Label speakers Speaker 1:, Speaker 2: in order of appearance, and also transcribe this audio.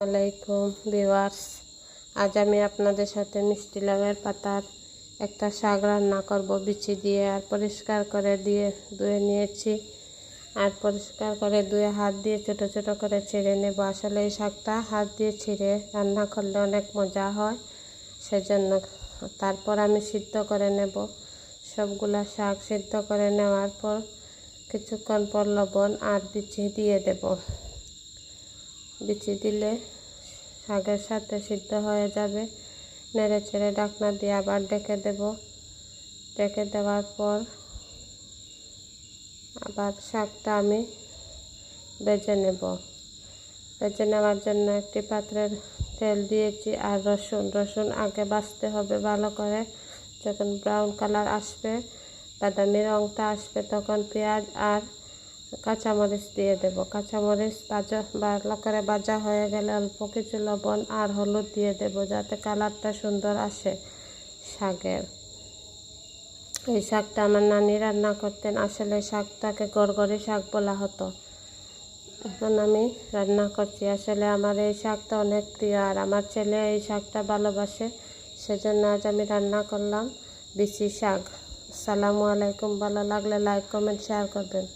Speaker 1: আলাইকুম ভিউয়ার্স। আজ আমি আপনাদের সাথে মিষ্টি লাউয়ের পাতার একটা শাক রান্না করব। বিচি দিয়ে আর পরিষ্কার করে দিয়ে ধুয়ে নিয়েছি। আর পরিষ্কার করে ধুয়ে হাত দিয়ে ছোট ছোট করে ছিঁড়ে নেব। আসলে এই শাকটা হাত দিয়ে ছিঁড়ে রান্না করলে অনেক মজা হয়, সেজন্য তারপর আমি সিদ্ধ করে নেব। সবগুলা শাক সিদ্ধ করে নেওয়ার পর কিছুক্ষণ পর লবণ আর বিচি দিয়ে দেব। বিচি দিলে শাকের সাথে সিদ্ধ হয়ে যাবে। নেড়ে ছেড়ে ডাকনা দিয়ে আবার ডেকে দেব। ডেকে দেওয়ার পর আবার শাকটা আমি বেজে নেব। বেজে নেওয়ার জন্য একটি পাত্রের তেল দিয়েছি আর রসুন। রসুন আগে বাছতে হবে ভালো করে। যখন ব্রাউন কালার আসবে, বাদামি রঙটা আসবে, তখন পেঁয়াজ আর কাঁচামরিচ দিয়ে দেব। কাঁচামরিচ ভাজা ভালো করে ভাজা হয়ে গেলে অল্প কিছু লবণ আর হলুদ দিয়ে দেব যাতে কালারটা সুন্দর আসে শাকের। এই শাকটা আমার নানি রান্না করতেন। আসলে শাকটাকে গড়গড়ি শাক বলা হতো। এখন আমি রান্না করছি। আসলে আমার এই শাকটা অনেক প্রিয় আর আমার ছেলে এই শাকটা ভালোবাসে। সেজন্য আজ আমি রান্না করলাম বিচি শাক। আসসালামু আলাইকুম। ভালো লাগলে লাইক কমেন্ট শেয়ার করবেন।